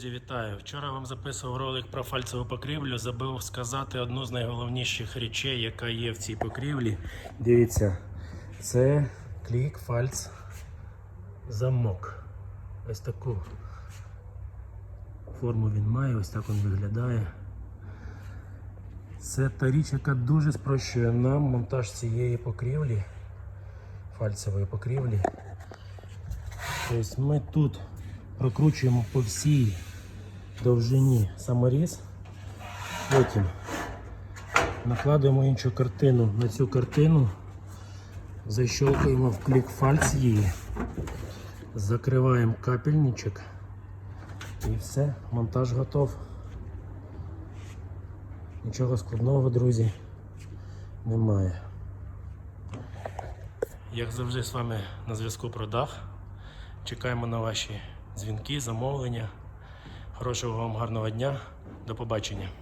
Друзі, Вітаю! Вчора вам записував ролик про фальцеву покрівлю. Забув сказати одну з найголовніших речей, яка є в цій покрівлі. Дивіться, це клік фальц замок. Ось таку форму він має, ось так він виглядає. Це та річ, яка дуже спрощує нам монтаж цієї покрівлі, фальцевої покрівлі. Тобто ми тут прокручуємо по всій довжині саморіз, потім накладуємо іншу картину на цю картину, защелкуємо в клік фальц її, закриваємо капельничок і все, монтаж готов. Нічого складного, друзі, немає. Як завжди з вами на зв'язку продав. Чекаємо на ваші дзвінки, замовлення. Хорошого вам гарного дня. До побачення.